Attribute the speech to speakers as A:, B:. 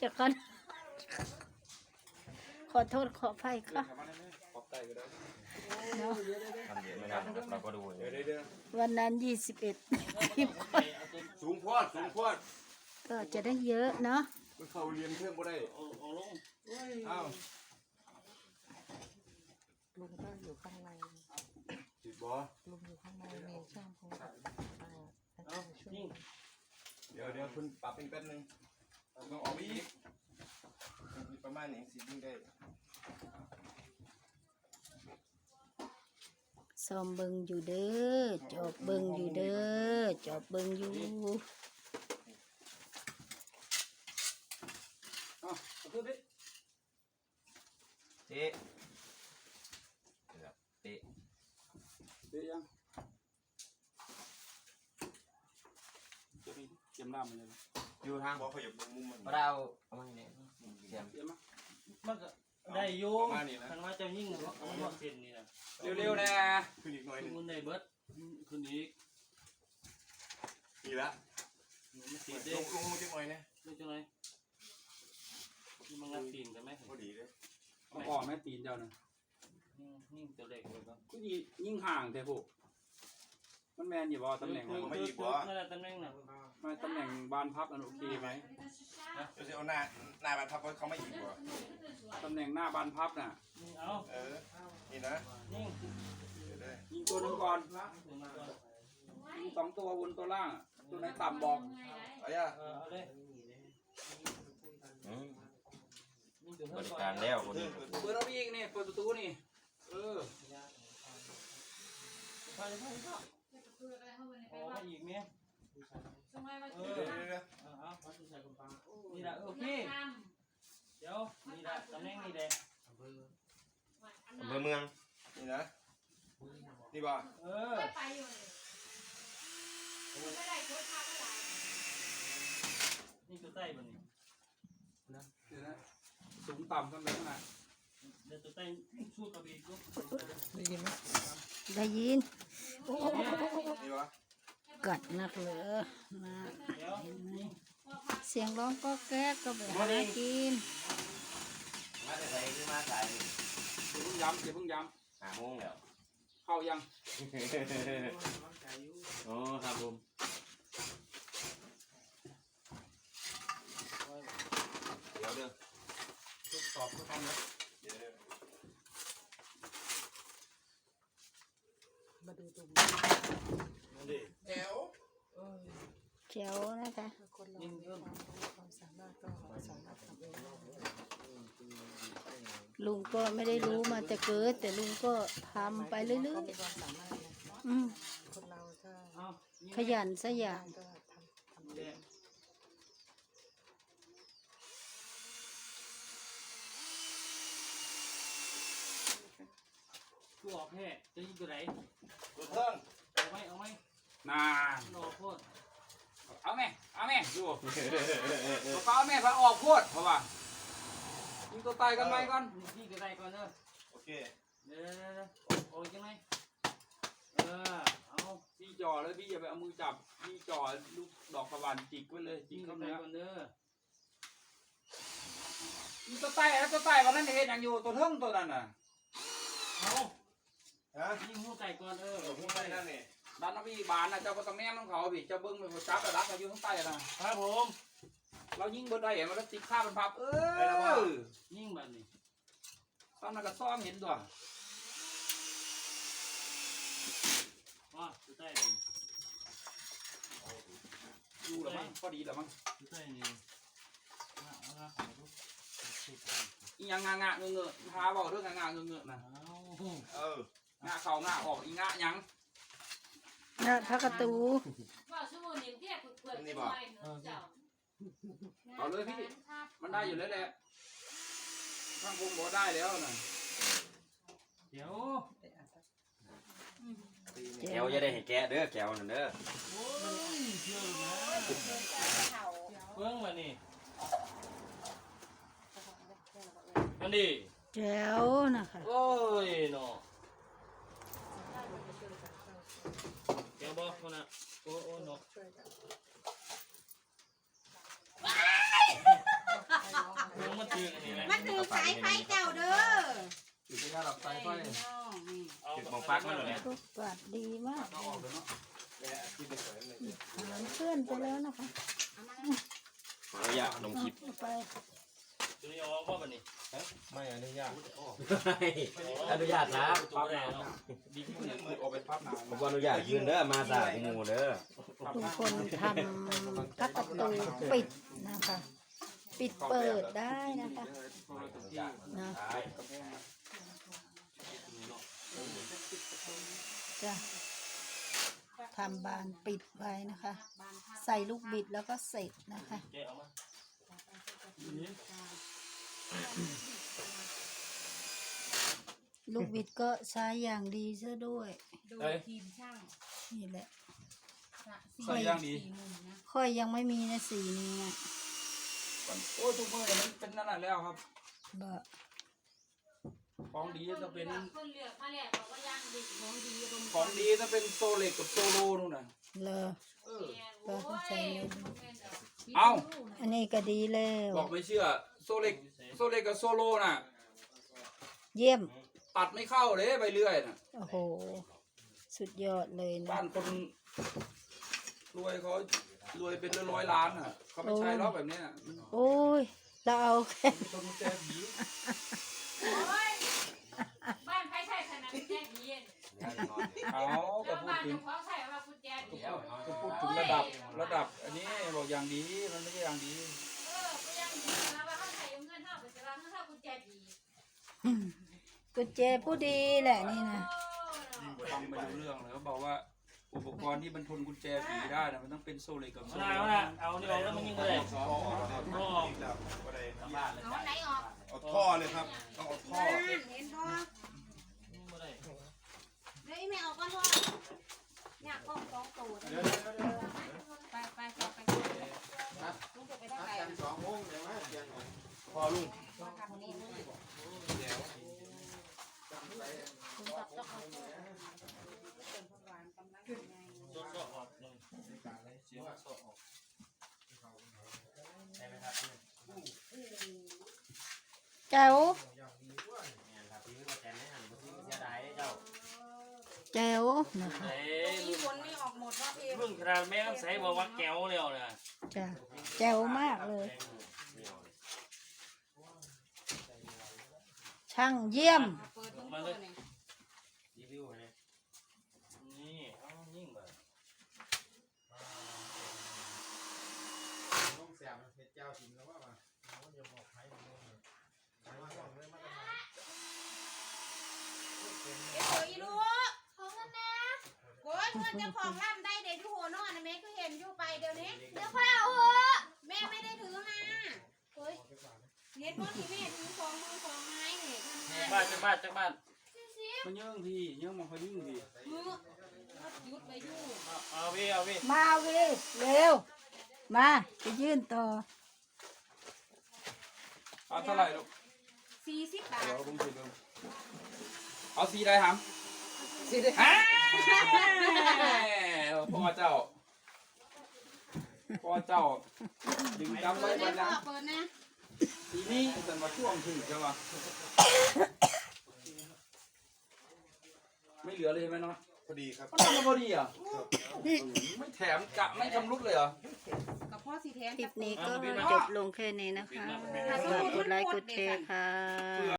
A: จะก่อนขอโทษขออภัยค่ะ
B: ขอบใจก็
A: เนาะ
C: ทำเยอะไม่ได้นะครับเราก็ดู
B: เดี๋ยวเดี๋ยวเดี๋ยว
A: วันนั้นยี่สิบเอ็ด
B: สูงพอดสูงพอด
A: ก็จะได้เยอะเนาะ
B: มันเข้าเรียนเพิ่มก็ได้
D: เอาเอาลง
B: อ้าว
E: ลุงก็อยู่ข้างใน
B: จิตบอ
E: ลุงอยู่ข้างในมีช่างคงกับอ่าอา
D: เอา
E: จารย์ช่วย
D: ยิ่ง
B: เดี๋ยวเดี๋ยวคุณปรับอีกแป๊บนึง ต้องออกไปอีกประมาณนี้สิยิ่งได้
A: ซอมเบิงอยู่เด้อจอบเบิงอยู่เด้อจอบเบิงอยู่
C: เจ๊เจ๊
F: เดี๋ยวยังจะมีเตรียมน้ำมันเลย
C: อยู่ทาง
B: บอกขยับลงมุมมัน
C: พระดาวเอามาเนี่ยเสียม
F: เตรียมมา
D: มันก็ได้โยมคันว่าเจ้ายิ่งเนาะเอามาเส้นนี่นะ
F: เร็วๆนะ
B: ขึ้นอีกหน่อยห
D: ขึ้
B: นึ
D: น
B: ง
D: บนในเบิดขึ้นอีก
B: นี่ละ
D: มันติด
B: ล
D: เด้
B: งลงมาจังหน่อยนะ
D: ดูจังเลยนี่มันงัดตีนกันไหม
B: พอดีเลย
F: เอาออกแม่ตีนเจ้านะ
D: ยิ่งตัวเล็กเลยก็
F: ก็ยิยิ่งห่างแต่พวก มันแมนอยู่บ่ตำแหน่ง
D: นั่
F: มัน
D: นแหละตำแหน่งน่ะ
F: ไม่ตำแหน่งบานพับอันโอเคไหม
B: จะเอาหน้าหน้าบันพับเขาไม่อีกบ่
F: ตำแหน่งหน้าบานพับน่ะ
D: เอา
B: เออนี่นะ
D: ยิ่ง
B: เดี๋ยวได้
F: ยิงตัวหนึงก่อน
D: ถึงมาก่อน
F: ยิงสองตัวบนตัวล่างอะตัวไหนต่ำบอก
B: เอาย่า
D: เออเอาเลย
C: อืม
D: ยิ่งตัว
C: บ
D: เท่า
C: ริ
D: ก่
C: กา
D: อ
C: ร
D: น
C: แล้วคน
B: เดิ
C: นี้
B: นเปิด
F: เปิดเอาไปอีกนี่เปิดประตูนี่เออ
D: ไปไปไป โอ้อีกเนี่ยเอ
B: เดี๋ยว
D: อ
B: เดี๋ยวเดี๋ยว
D: เอาเอานี่แหละโอเคเดี๋ยวนี่แหละตำแหน่งนี่แหละ
C: อำเภอเมือง
B: นี่นะนี่บ่
D: เออนี่ตัวใต้บ่นี่
F: เดี๋ยวนะสูงต่ำกันไปขนาด
D: เดี๋ยวตัวใต้สู้กับอีกลูก
E: ได้ยินไหม
A: ได้ยิน
B: นี่บ่
A: กัดนักเหลอนะ
D: เดี๋ยวนี่
A: เสียงร้องก็แก๊กก็ไปหากิน
C: มาแต่ใส่คือมาใส่
F: อย่าเพิ่งย้ำอย่าเพิ่งย้
C: หาโมงแล้วำ
F: เข้ายัง
C: โอ้ครับผมเดี๋ยวเด้อ
F: ทดสอบทุกท่านนะ
B: เดี๋ยวเดี๋ยว
E: มาดูตรง
B: แจ๋ว
E: เออ
A: แจ๋วนะคะ
E: ถ้าคนเรามีความรู้ความสามารถก็สามารถทำเองได้
A: ลุงก็ไม่ได้รู้มาแต่เกิด แต่ลุงก็ทำไปเรื่
E: เขา
A: อย
E: มีความสามารถนะ
A: ๆอืม
E: คนเราถ้า
D: เอา
A: ขยันซะอย่าง
E: ก็ทำทำเอ
D: แด
E: ง
D: งกูออกแค่จะยิงตัวไหน
B: ตัวเทิง
D: เอาไหมเอาไหม
F: นาน
D: รอโคตร
F: เอาแม่เอาแม่ดูเอาเอาแม่พาออกโคตรเพราะว่ายิงตัวตายกันไหมก่อน
D: นี่ตัวไหนก่อนเด้อ
B: โอเค
D: เดี๋ยวเดี๋ยวเดี๋ยวโอ้ยยังไงเออเอา
F: พี่จ่อแล้วพี่อย่าไปเอามือจับพี่จ่อลูกดอกสวรรค์จิกไว้เลยจิ
D: ยิ
F: ก
D: ง
F: เข้า
D: ตัวไหน
F: เนื้อ
D: ก่อนเด้อ
F: ยิงตัวใต้แล้วตัวใต้วันนั้นเห็นอย่างอยู่ตัวเทิงตัวนั้นน่ะ
D: เอา
B: ฮะ
D: ยิงหัวใจก่อนเออ
B: เดี๋ยวพูดได้นั่นนี่
F: ดันเอาพี่บานนะเจ้าก็ต้องแนมน้องเขาพี่เจ้าเบิ้งไปหัวจับแต่รักเราอยู่ข้างใต้นะครับ
D: ผม
F: เรายิงบนได้เห็นมันแล้วติดข้ามันพับ เออ
D: ยิงแบบนี้
F: ซ้อมนั่นก็ซ้อมเห็นตัว
D: ว่าตัวใต้นี่
F: ดูแล้วมั้งพอดีแล้วมั้ง
D: ตัวใต้นี่เอาเอาละเอาลูกติดกัน
F: อีหยังงางะเงอะเงอะพาบอกเรื่องงางะเงอะเงอะนะ
D: เอา
B: เอ อ
F: งาเขางาออกอีงะหยัง
A: นะพระกระตู
F: เอาเลยพี่ มันได้อยู่แล้วแหละข้างผมบอกได้แล้วนะ
D: เดี๋ยว
C: แก้วจะได้ให้แกะเด้อแก้วนั่นเด้อ
D: โอ้ยเชื่อนะเบิ้งมานี่มันดี
A: แจ๋วนะคะ
D: โอ้ยเนาะ แกบอกคนน่ะโอ้โอ้เนาะ
E: ช่วยกันา
G: ยไฟเจ้าเด้อ
B: อยู่ที่ระดับสายไฟ
G: น้องนี่
C: จุดมองฟักมันเหรอเนี่ย
A: ทุกบาทดีมาก
B: เอาออกเลยเนาะแกะที่เป็นสวยเลย
A: ถามเพื่อนไปแล้วนะคะ
C: ขออนุญาตลงคลิป
A: เอาไป
D: ตัวนี้ออกว่าบันนี้
B: ไม่อนุญาต
C: อนุญาตนะ
D: ตัวแรกเนาะดี
B: มือมือออกไปปั๊บ นาน
C: ผมอนุญาตยืนเด้อมาสายหมูเด้อ
A: ทุกคนทำพักประตูปิดนะคะ ปิดเปิดได้นะคะนะจะทำบานปิดไว้นะคะ ใส่ลูกบิดแล้วก็เสร็จนะคะ ลูกบิดก็ใช้อย่างดีซะด้วย
G: โดยทีมช่าง
A: นี่แหละ
G: สี่
D: ใส่ย่างดี
G: สี่มุมนะ
A: ค่อยยังไม่มีนะสีนี้อะ
F: โอ้ทุกมือมันเป็นนั่นแหละแล้วครับ
A: บะ
F: ของดีจะเป็น
G: คนเลือกมาแล้วบอกว่าย่างดีของดีรม
F: ของดีจะเป็นโซเล็กกับโซโลนู่นน่ะ
A: เลอ
F: เออ
A: ก็เข้าใจเลย
F: เอา
A: อันนี้ก็ดีแล้ว
F: บอกไม่เชื่อ โซเล็ก โซเล็กกับโซโลน่ะ
A: เยี่ยม
F: ตัดไม่เข้าเลยไปเรื่อยน่ะ
A: โอ้โห สุดยอดเลยนะ
F: บ้านคนรวยเขารวยเป็นร้อยๆล้านอะเขาไม่ใช่หรอกแบบเนี้ยมัน
A: โอ้ย เราเอาแค่
F: เป็นคนแจผี
G: บ้านใครใช่ขนาดกุญแจผีเย็น
F: เอาก็
G: แล้ว
F: พูด
G: บ้าน
F: ถึง
G: เจ้าของใช่ว่ากุญแจผีเออ
F: ก็พูดถึงระดับระดับ อันนี้บอกอย่างดีมันไม่ใช่อย่างดี
G: ก็ยังดีนะว่าเขาใส่เงินเท่าไปแต่ว่าเท่ากุญแจผี
A: กุญแจผู้ดีแหละนี่นะ
F: ฟังไม่รู้เรื่องเลยเขาบอกว่าอุปกรณ์ที่บรรทุนกุญแจผีได้นะมันต้องเป็นโซเล็กกับโซ
D: เอา
F: โล
D: ละเอาละเอานี่ออกแล้วมันยิงก็ได้
B: เอาออกเลยไม่ติดแล้วก็ได้
G: เอาไหนออก
B: เอาท่อเลยครับต้องเอาท่อ
G: เห็นบ่
D: ยิงก็ได้
G: เดี๋ยวไม่ออกก่อนพ่อเนี่ยกล้องสองตัวไปไปไปไปลุงจะไปได้ไง
B: สองโมงเดี๋ยวมาเตียงพอลุง
G: ทำนี่
B: เดี๋ยว
G: คุณจับเจ้าของเเป็นพวานกำลังยังไง
D: ตัวก็ออกหนึ่งเสียงสออก
A: แจ๋วแจ๋วนะคะ
G: มีคนไม่ออกหมดว่าพี่
D: รุ่นขนาดแม่ต้องใส่บอกว่าแก้วแล้วนะ
A: จ้ะแจ๋วมากเลย ช่างเยี่ยม
G: เปิดทุกตัวเนี่ย
D: นี่เอายิงไป
B: ต้องแสบเห็ดเจ้าถิ่นแล้วว่ามาเอาอย่าบอกใครมาเลยมาบอกเลยมาเลย
G: เดี๋ยวอีลูกของเงินนะโอ้ย เงินเจ้าของร่ำได้เด็กที่หัวนอนนะแม่ก็เห็นอยู่ไปเดี๋ยวนี้เดี๋ยวพ่อเอาเหอะแม่ไม่ได้ถือมาเฮ้ยเน็ตบอลที่แม่ถือของมือของไม้เนี่ยทำงาน
D: บ้านจากบ้านจากบ้าน
F: มันยิ่งทียิ่งมันเขายิ่งที
G: มือยุดไปอยู่
D: เอาเอาพี่เอาพี่
A: มาเอาวีเร็ว มาจะยื่นต่อ
F: เอาเท่าไหร่ลูก
G: สี่สิบบาท
F: เดี๋ยวผมคิดดูเอาสีได้หามสีได้ฮะ พ่อเจ้า พ่อเจ้า ดึงจำ
G: เปิ
F: ไว้
G: ด
F: วั
G: นะ
F: น
G: พ่อ
F: นั้น
G: เปิดนะ
F: ทีนี้สันมาช่วงถึงใช่ปะไม่เหลือเลยใช่ไหมเนาะ
B: พอดีครับ
F: ก็ทำมาพอดีอะไม่แถมกะไม่ชำรุดเลยเหรอ
G: กับพ่อสีแทน
A: คลิปนี้ก็จบลงแค่นี้นะคะกดไลค์กดแชร์ค่ะ